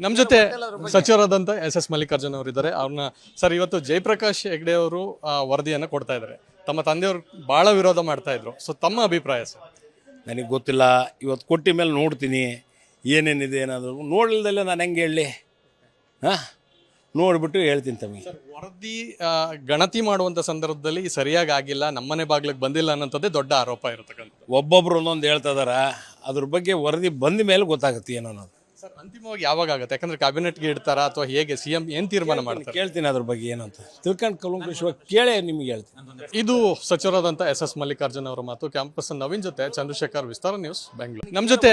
ನಮ್ಮ ಜೊತೆ ಸಚಿವರಾದಂಥ S S Mallikarjun ಅವರು ಇದ್ದಾರೆ ಅವ್ರನ್ನ ಸರ್ ಇವತ್ತು ಜಯಪ್ರಕಾಶ್ ಹೆಗ್ಡೆ ಅವರು ವರದಿಯನ್ನು ಕೊಡ್ತಾ ಇದ್ದಾರೆ. ತಮ್ಮ ತಂದೆಯವರು ಬಹಳ ವಿರೋಧ ಮಾಡ್ತಾ ಇದ್ರು. ಸೊ ತಮ್ಮ ಅಭಿಪ್ರಾಯ ಸರ್? ನನಗೆ ಗೊತ್ತಿಲ್ಲ. ಇವತ್ತು ಕೊಟ್ಟಿ ಮೇಲೆ ನೋಡ್ತೀನಿ. ಏನೇನಿದೆ ಏನಾದರೂ ನೋಡಿಲ್ದಲ್ಲೇ ನಾನು ಹೆಂಗೆ ಹೇಳಲಿ ಹಾಂ? ನೋಡಿಬಿಟ್ಟು ಹೇಳ್ತೀನಿ ತಮಗೆ. ವರದಿ ಆ, ಗಣತಿ ಮಾಡುವಂಥ ಸಂದರ್ಭದಲ್ಲಿ ಸರಿಯಾಗಿ ಆಗಿಲ್ಲ. ನಮ್ಮನೆ ಬಾಗ್ಲಿಗೆ ಬಂದಿಲ್ಲ ಅನ್ನೋಂಥದ್ದೇ ದೊಡ್ಡ ಆರೋಪ ಇರತಕ್ಕಂಥ ಒಬ್ಬೊಬ್ರು ಒಂದೊಂದು ಹೇಳ್ತಾ ಇದಾರ. ಅದ್ರ ಬಗ್ಗೆ ವರದಿ ಬಂದ ಮೇಲೆ ಗೊತ್ತಾಗುತ್ತೆ ಏನೋ ಅನ್ನೋದು ಸರ್ ಅಂತಿಮವಾಗಿ ಯಾವಾಗ ಆಗುತ್ತೆ? ಯಾಕಂದ್ರೆ ಕ್ಯಾಬಿನೆಟ್ಗೆ ಇಡ್ತಾರಾ ಅಥವಾ ಹೇಗೆ ಸಿ ಎಂ ಏನ್ ತೀರ್ಮಾನ ಮಾಡ್ತಾರೆ? ಕೇಳ್ತೀನಿ ಅದ್ರ ಬಗ್ಗೆ ಏನು ಅಂತ. ತಿಳ್ಕೊಂಡು ಕಲಂಕೃಷವಾಗಿ ಕೇಳೇ ನಿಮ್ಗೆ ಹೇಳ್ತೀನಿ. ಇದು ಸಚಿವರಾದಂಥ ಎಸ್ ಎಸ್ ಮಲ್ಲಿಕಾರ್ಜುನ್ ಅವರ ಮಾತು. ಕ್ಯಾಂಪಸ್ ನವೀನ್ ಜೊತೆ ಚಂದ್ರಶೇಖರ್ ವಿಸ್ತಾರ ನ್ಯೂಸ್ ಬೆಂಗಳೂರು. ನಮ್ಮ ಜೊತೆ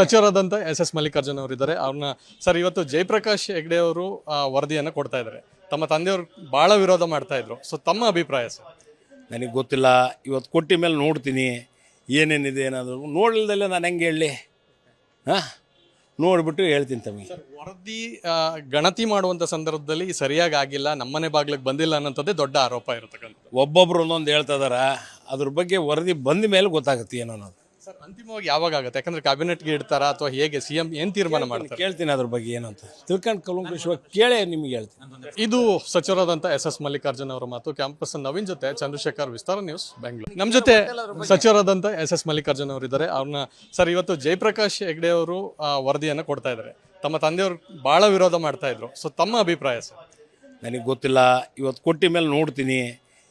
ಸಚಿವರಾದಂಥ ಎಸ್ ಎಸ್ ಮಲ್ಲಿಕಾರ್ಜುನ್ ಅವರು ಇದ್ದಾರೆ. ಅವ್ರನ್ನ ಸರ್ ಇವತ್ತು ಜಯಪ್ರಕಾಶ್ ಹೆಗ್ಡೆ ಅವರು ಆ, ವರದಿಯನ್ನು ಕೊಡ್ತಾ ಇದ್ದಾರೆ. ತಮ್ಮ ತಂದೆಯವರು ಬಹಳ ವಿರೋಧ ಮಾಡ್ತಾ ಇದ್ರು. ಸೊ ತಮ್ಮ ಅಭಿಪ್ರಾಯ ಸರ್? ನನಗೆ ಗೊತ್ತಿಲ್ಲ. ಇವತ್ತು ಕೊಟ್ಟಿ ಮೇಲೆ ನೋಡ್ತೀನಿ. ಏನೇನಿದೆ ಏನಾದರೂ. ನೋಡಿಲ್ದಲ್ಲೇ ನಾನು ಹೆಂಗೆ ಹೇಳಲಿ ಹಾಂ? ನೋಡಿಬಿಟ್ಟು ಹೇಳ್ತೀನಿ ತಮಗೆ. ವರದಿ ಗಣತಿ ಮಾಡುವಂಥ ಸಂದರ್ಭದಲ್ಲಿ ಸರಿಯಾಗಿ ಆಗಿಲ್ಲ ನಮ್ಮನೆ ಬಾಗ್ಲಿಗೆ ಬಂದಿಲ್ಲ ಅನ್ನೋಂಥದ್ದೇ ದೊಡ್ಡ ಆರೋಪ ಇರತಕ್ಕಂಥ ಒಬ್ಬೊಬ್ರು ಒಂದೊಂದು ಹೇಳ್ತಾ ಇದಾರ. ಅದ್ರ ಬಗ್ಗೆ ವರದಿ ಬಂದ ಮೇಲೆ ಗೊತ್ತಾಗುತ್ತೆ ಏನೋ ಅನ್ನೋದು ಸರ್ ಅಂತಿಮವಾಗಿ ಯಾವಾಗ ಆಗುತ್ತೆ? ಯಾಕಂದ್ರೆ ಕ್ಯಾಬಿನೆಟ್ಗೆ ಇಡ್ತಾರ ಅಥವಾ ಹೇಗೆ ಸಿ ಎಂ ಏನ್ ತೀರ್ಮಾನ ಮಾಡ್ತಾರೆ? ಕೇಳ್ತೀನಿ ಅದ್ರ ಬಗ್ಗೆ ಏನು ಅಂತ. ತಿಳ್ಕೊಂಡು ಕಲಂಕೃಷವಾಗಿ ಕೇಳೇ ನಿಮ್ಗೆ ಹೇಳ್ತೀನಿ. ಇದು ಸಚಿವರಾದಂಥ ಎಸ್ ಎಸ್ ಮಲ್ಲಿಕಾರ್ಜುನ್ ಅವರ ಮಾತು. ಕ್ಯಾಂಪಸ್ ನವೀನ್ ಜೊತೆ ಚಂದ್ರಶೇಖರ್ ವಿಸ್ತಾರ ನ್ಯೂಸ್ ಬೆಂಗಳೂರು. ನಮ್ಮ ಜೊತೆ ಸಚಿವರಾದಂಥ ಎಸ್ ಎಸ್ ಮಲ್ಲಿಕಾರ್ಜುನ್ ಅವರು ಇದ್ದಾರೆ. ಅವ್ರನ್ನ ಸರ್ ಇವತ್ತು ಜಯಪ್ರಕಾಶ್ ಹೆಗ್ಡೆ ಅವರು ವರದಿಯನ್ನು ಕೊಡ್ತಾ ಇದ್ದಾರೆ. ತಮ್ಮ ತಂದೆಯವರು ಬಹಳ ವಿರೋಧ ಮಾಡ್ತಾ ಇದ್ರು. ಸೊ ತಮ್ಮ ಅಭಿಪ್ರಾಯ ಸರ್? ನನಗೆ ಗೊತ್ತಿಲ್ಲ. ಇವತ್ತು ಕೊಟ್ಟಿ ಮೇಲೆ ನೋಡ್ತೀನಿ.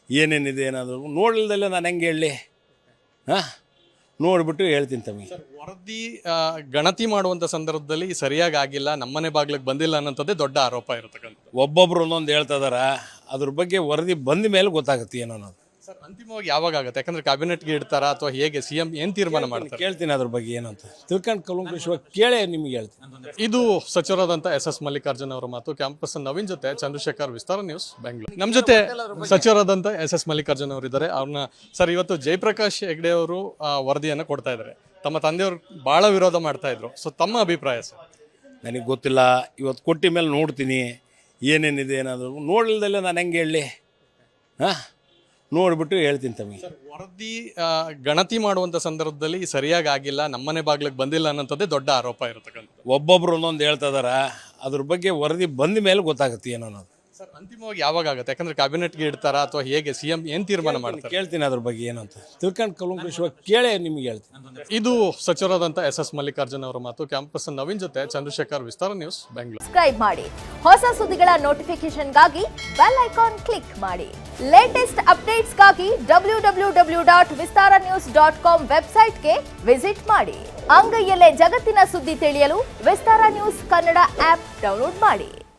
ಏನೇನಿದೆ ಏನಾದರೂ ನೋಡಿಲ್ದಲ್ಲೇ ನಾನು ಹೆಂಗೆ ಹೇಳಲಿ? ಹಾಂ? ನೋಡಿಬಿಟ್ಟು ಹೇಳ್ತೀನಿ ತಮಗೆ. ವರದಿ ಗಣತಿ ಮಾಡುವಂಥ ಸಂದರ್ಭದಲ್ಲಿ ಸರಿಯಾಗಿ ಆಗಿಲ್ಲ ನಮ್ಮನೆ ಬಾಗ್ಲಿಗೆ ಬಂದಿಲ್ಲ ಅನ್ನೋಂಥದ್ದೇ ದೊಡ್ಡ ಆರೋಪ ಇರತಕ್ಕಂಥ ಒಬ್ಬೊಬ್ರು ಒಂದೊಂದು ಹೇಳ್ತಾ ಇದಾರ. ಅದ್ರ ಬಗ್ಗೆ ವರದಿ ಬಂದ ಮೇಲೆ ಗೊತ್ತಾಗುತ್ತೆ ಏನೋ ಅನ್ನೋದು. ಸರ್ ಅಂತಿಮವಾಗಿ ಯಾವಾಗ ಆಗುತ್ತೆ? ಯಾಕಂದ್ರೆ ಕ್ಯಾಬಿನೆಟ್ಗೆ ಇಡ್ತಾರ ಅಥವಾ ಹೇಗೆ ಸಿ ಎಂ ಏನ್ ತೀರ್ಮಾನ ಮಾಡ್ತಾರೆ? ಕೇಳ್ತೀನಿ ಅದ್ರ ಬಗ್ಗೆ ಏನು ಅಂತ. ತಿಳ್ಕೊಂಡು ಕಲಂಕೃಷವಾಗಿ ಕೇಳೇ ನಿಮ್ಗೆ ಹೇಳ್ತೀನಿ. ಇದು ಸಚಿವರಾದಂಥ ಎಸ್ ಎಸ್ ಮಲ್ಲಿಕಾರ್ಜುನ್ ಅವರ ಮಾತು. ಕ್ಯಾಂಪಸ್ ನವೀನ್ ಜೊತೆ ಚಂದ್ರಶೇಖರ್ ವಿಸ್ತಾರ ನ್ಯೂಸ್ ಬೆಂಗಳೂರು ನಮ್ಮ ಜೊತೆ ಸಚಿವರಾದಂಥ ಎಸ್ ಎಸ್ ಮಲ್ಲಿಕಾರ್ಜುನ್ ಅವರು ಇದ್ದಾರೆ. ಅವ್ರನ್ನ ಸರ್ ಇವತ್ತು ಜಯಪ್ರಕಾಶ್ ಹೆಗ್ಡೆ ಅವರು ಆ, ವರದಿಯನ್ನು ಕೊಡ್ತಾ ಇದ್ದಾರೆ. ತಮ್ಮ ತಂದೆಯವರು ಬಹಳ ವಿರೋಧ ಮಾಡ್ತಾ ಇದ್ರು. ಸೊ ತಮ್ಮ ಅಭಿಪ್ರಾಯ ಸರ್? ನನಗೆ ಗೊತ್ತಿಲ್ಲ. ಇವತ್ತು ಕೊಟ್ಟಿ ಮೇಲೆ ನೋಡ್ತೀನಿ. ಏನೇನಿದೆ ಏನಾದರೂ ನೋಡಿಲ್ದಲ್ಲೇ ನಾನು ಹೆಂಗೆ ಹೇಳಲಿ ಹಾಂ? ನೋಡಿಬಿಟ್ಟು ಹೇಳ್ತೀನಿ ತಮಗೆ. ಸರ್ ವರದಿ ಗಣತಿ ಮಾಡುವಂಥ ಸಂದರ್ಭದಲ್ಲಿ ಸರಿಯಾಗಿ ಆಗಿಲ್ಲ ನಮ್ಮನೆ ಬಾಗ್ಲಿಗೆ ಬಂದಿಲ್ಲ ಅನ್ನೋಂಥದ್ದೇ ದೊಡ್ಡ ಆರೋಪ ಇರತಕ್ಕಂಥ ಒಬ್ಬೊಬ್ರು ಒಂದೊಂದು ಹೇಳ್ತಾ ಇದಾರ. ಅದ್ರ ಬಗ್ಗೆ ವರದಿ ಬಂದ ಮೇಲೆ ಗೊತ್ತಾಗುತ್ತೆ ಏನೋ ಅನ್ನೋದು. ಸರ್ ಅಂತಿಮವಾಗಿ ಯಾವಾಗ ಆಗುತ್ತೆ? ಯಾಕಂದ್ರೆ ಕ್ಯಾಬಿನೆಟ್ಗೆ ಇಡ್ತಾರ ಅಥವಾ ಹೇಗೆ ಸಿ ಎಂ ಏನ್ ತೀರ್ಮಾನ ಮಾಡ್ತಾರೆ? ಕೇಳ್ತೀನಿ ಅದ್ರ ಬಗ್ಗೆ ಏನು ಅಂತ. ತಿಳ್ಕೊಂಡು ಕಲಂಕೃಷವಾಗಿ ಕೇಳೇ ನಿಮಗೆ ಹೇಳ್ತೀನಿ. ಇದು ಸಚಿವರಾದಂಥ ಎಸ್ ಎಸ್ ಮಲ್ಲಿಕಾರ್ಜುನ್ ಅವರ ಮಾತು. ಕ್ಯಾಂಪಸ್ ನವೀನ್ ಜೊತೆ ಚಂದ್ರಶೇಖರ್ ವಿಸ್ತಾರ ನ್ಯೂಸ್ ಬೆಂಗಳೂರು ಸಬ್ಸ್ಕ್ರೈಬ್ ಮಾಡಿ. ಹೊಸ ಸುದ್ದಿಗಳ ನೋಟಿಫಿಕೇಶನ್ಗಾಗಿ ಬೆಲ್ ಐಕಾನ್ ಕ್ಲಿಕ್ ಮಾಡಿ. Latest ಅಪ್ಡೇಟ್ಸ್ಗಾಗಿ W W W dot Vistara news dot com ವೆಬ್ಸೈಟ್ಗೆ ವಿಸಿಟ್ ಮಾಡಿ. ಅಂಗೈಯಲ್ಲೇ ಜಗತ್ತಿನ ಸುದ್ದಿ ತಿಳಿಯಲು Vistara news Kannada app download ಮಾಡಿ.